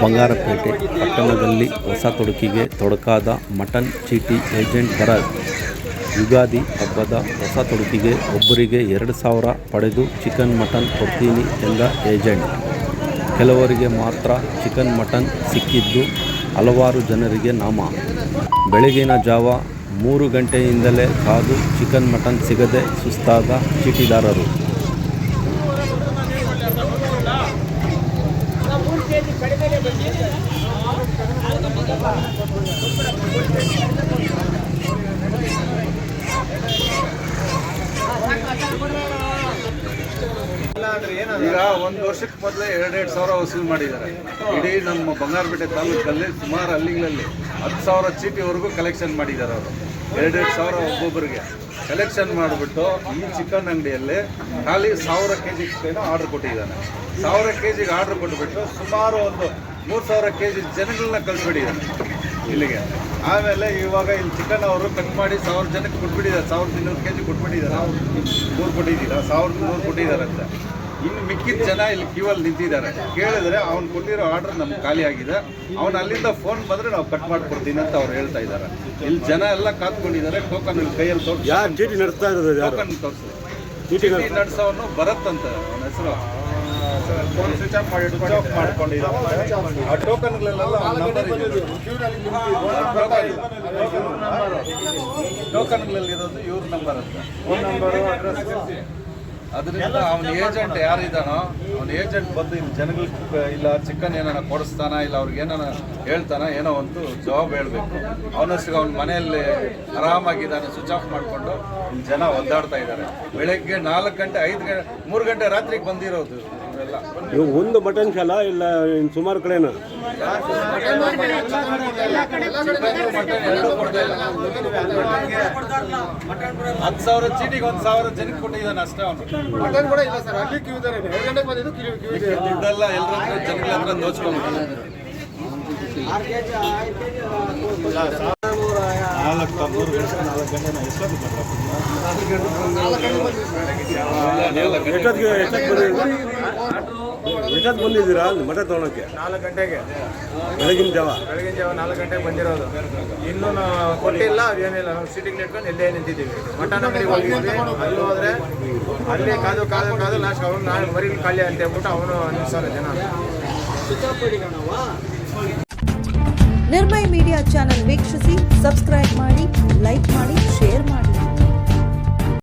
ಬಂಗಾರಪೇಟೆ ಪಟ್ಟಣದಲ್ಲಿ ಹೊಸ ತೊಡಕಿಗೆ ತೊಡಕಾದ ಮಟನ್ ಚೀಟಿ ಏಜೆಂಟ್ ಭರತ್ ಯುಗಾದಿ ಹಬ್ಬದ ಹೊಸ ತೊಡಕಿಗೆ ಒಬ್ಬರಿಗೆ ಎರಡು ಸಾವಿರ ಪಡೆದು ಚಿಕನ್ ಮಟನ್ ಕೊಡ್ತೀನಿ ಎಂದ ಏಜೆಂಟ್. ಕೆಲವರಿಗೆ ಮಾತ್ರ ಚಿಕನ್ ಮಟನ್ ಸಿಕ್ಕಿದ್ದು ಹಲವಾರು ಜನರಿಗೆ ನಾಮ. ಬೆಳಗಿನ ಜಾವ ಮೂರು ಗಂಟೆಯಿಂದಲೇ ಕಾದು ಚಿಕನ್ ಮಟನ್ ಸಿಗದೆ ಸುಸ್ತಾದ ಚೀಟಿದಾರರು. ಈಗ ಒಂದು ವರ್ಷಕ್ಕೆ ಮೊದಲೇ ಎರಡೆರಡು ಸಾವಿರ ವಸೂಲು ಮಾಡಿದ್ದಾರೆ. ಇಡೀ ನಮ್ಮ ಬಂಗಾರಪೇಟೆ ತಾಲೂಕಲ್ಲಿ ಸುಮಾರು ಹಳ್ಳಿಗಳಲ್ಲಿ ಹತ್ತು ಸಾವಿರ ಚೀಟಿವರೆಗೂ ಕಲೆಕ್ಷನ್ ಮಾಡಿದ್ದಾರೆ ಅವರು. ಎರಡೆರಡು ಸಾವಿರ ಒಬ್ಬೊಬ್ಬರಿಗೆ ಕಲೆಕ್ಷನ್ ಮಾಡಿಬಿಟ್ಟು ಈ ಚಿಕನ್ ಅಂಗಡಿಯಲ್ಲಿ ಖಾಲಿ ಸಾವಿರ ಕೆ ಜಿ ಏನೋ ಆರ್ಡ್ರ್ ಕೊಟ್ಟಿದ್ದಾನೆ. ಸಾವಿರ ಕೆ ಜಿಗೆ ಆರ್ಡ್ರ್ ಕೊಟ್ಬಿಟ್ಟು ಸುಮಾರು ಒಂದು ಮೂರು ಸಾವಿರ ಕೆ ಜಿ ಜನಗಳನ್ನ ಕಳಿಸ್ಬಿಟ್ಟಿದ್ದಾನೆ ಇಲ್ಲಿಗೆ. ಆಮೇಲೆ ಇವಾಗ ಇಲ್ಲಿ ಚಿಕನ್ ಅವರು ಕಟ್ ಮಾಡಿ ಸಾವಿರ ಜನಕ್ಕೆ ಕೊಟ್ಬಿಟ್ಟಿದ್ದಾರೆ. ಸಾವಿರದ ಇನ್ನೂರು ಕೆ ಜಿ ಕೊಟ್ಬಿಟ್ಟಿದ್ದಾರೆ ನೂರು ಕೊಟ್ಟಿದ್ದೀರಾ? ಸಾವಿರದ ನೂರು ಅಂತ ಇನ್ನು ಮಿಕ್ಕಿದ ಜನ ಇಲ್ಲಿ ಕ್ಯೂವಲ್ಲಿ ನಿಂತಿದ್ದಾರೆ. ಕೇಳಿದ್ರೆ ಅವ್ನು ಕೊಟ್ಟಿರೋ ಆರ್ಡರ್ ನಮ್ಗೆ ಖಾಲಿ ಆಗಿದೆ. ಅವ್ನು ಅಲ್ಲಿಂದ ಫೋನ್ ಬಂದರೆ ನಾವು ಕಟ್ ಮಾಡ್ಕೊಡ್ತೀನಿ ಅಂತ ಅವ್ರು ಹೇಳ್ತಾ ಇದ್ದಾರೆ. ಇಲ್ಲಿ ಜನ ಎಲ್ಲ ಕಾತ್ಕೊಂಡಿದ್ದಾರೆ ಟೋಕನ್ ಇಲ್ಲಿ ಕೈಯಲ್ಲಿ ತೋರಿಸಿ ಯಾರು ಚೀಟಿ ನಡೆಸ್ತಾ ಇರೋದು ಯಾರು? ಟೋಕನ್ ತೋರಿಸಿ ಚೀಟಿ ನಡೆಸೋನು ಭರತ್ ಅಂತ ಅವನ ಹೆಸರು. ಫೋನ್ ಸ್ವಿಚ್ ಆಫ್ ಮಾಡಿ ಸ್ವಿಚ್ ಆಫ್ ಮಾಡ್ಕೊಂಡಿದ್ದಾನೆ ಆ ಟೋಕನ್ಗಳಲ್ಲಿ ಇರೋದು ಇವ್ರ ನಂಬರ್ ಅಂತ. ಫೋನ್ ನಂಬರ್ ಅಡ್ರೆಸ್ ಅದರಿಂದ ಅವನ ಏಜೆಂಟ್ ಯಾರಿದ್ದಾನೋ ಅವನ ಏಜೆಂಟ್ ಬಂದು ಇಲ್ಲಿ ಜನಗಳಿಗೆ ಇಲ್ಲ ಚಿಕನ್ ಏನಾರ ಕೊಡಿಸ್ತಾನ ಇಲ್ಲ ಅವ್ರಿಗೆ ಏನಾರ ಹೇಳ್ತಾನ ಏನೋ ಒಂದು ಜವಾಬ್ ಹೇಳಬೇಕು. ಅವನಷ್ಟು ಅವ್ನ ಮನೆಯಲ್ಲಿ ಆರಾಮಾಗಿದ್ದಾನೆ ಸ್ವಿಚ್ ಆಫ್ ಮಾಡಿಕೊಂಡು ಇಲ್ಲಿ ಜನ ಒದ್ದಾಡ್ತಾ ಇದ್ದಾರೆ. ಬೆಳಗ್ಗೆ ನಾಲ್ಕು ಗಂಟೆ ಐದು ಗಂಟೆ ಮೂರು ಗಂಟೆ ರಾತ್ರಿಗೆ ಬಂದಿರೋದು ಇವೆಲ್ಲ ಒಂದು ಬಟನ್ ಶಾಲಾ ಇಲ್ಲ ಇನ್ನು ಸುಮಾರು ಕಡೆನ? ಹತ್ತು ಸಾವಿರ ಚೀಟಿಗೆ ಒಂದು ಸಾವಿರ ಜನಕ್ಕೆ ಕೊಟ್ಟಿದ್ದಾನೆ ಅಷ್ಟೇ ಅವನು. ಮಟನ್ ಕೂಡ ಇಲ್ಲ ಸರ್ ಅಲ್ಲಿ ಕ್ಯೂ ಇದ್ದಾರೆ ಎರಡು ಗಂಟೆ ಬಂದಿದ್ದು ಕ್ಯೂ ಕ್ಯೂ ಇದೆ. ದುಡ್ಡೆಲ್ಲ ಎಲ್ಲರ ಹತ್ರ ಜನಗಳ ಹತ್ರ ದೋಚ್ಕೊಂಡ್ಬಿಟ್ಟಿದ್ದಾರೆ ಎಷ್ಟೊತ್ತಿಗೆ ಎಷ್ಟೊತ್ತಿಗೆ ಬಂದಿದ್ದೀರಾ ಎಷ್ಟೊತ್ತು ಬಂದಿದ್ದೀರಾ? ಅಲ್ಲಿ ಮಠ ತಗೊಳಕ್ಕೆ ನಾಲ್ಕು ಗಂಟೆಗೆ. ಬೆಳಗಿನ ಜಾವ? ಬೆಳಗಿನ ಜಾವ ನಾಲ್ಕು ಗಂಟೆಗೆ ಬಂದಿರೋದು. ಇನ್ನೂ ನಾವು ಕೊಟ್ಟಿಲ್ಲ ಅದೇನಿಲ್ಲ. ನಾವು ಸೀಟಿಗೆ ಇಟ್ಕೊಂಡು ಎಲ್ಲೇ ನಿಂತಿದ್ದೀವಿ. ಮಠ ನಮಗೆ ಹೋಗಿದ್ವಿ. ಅಲ್ಲಿ ಹೋದ್ರೆ ಅಲ್ಲಿ ಕಾದು ಕಾದು ಕಾದು ಲಾಸ್ಟ್ ಅವ್ನು ನಾನು ಮರಿ ಖಾಲಿ ಅಂತ ಹೇಳ್ಬಿಟ್ಟು ಅವನು ಅನ್ನಿಸ್ತಾರ ಜನ. ನಿರ್ಮಯ ಮೀಡಿಯಾ ಚಾನೆಲ್ ವೀಕ್ಷಿಸಿ ಸಬ್ಸ್ಕ್ರೈಬ್ ಮಾಡಿ ಲೈಕ್ ಮಾಡಿ.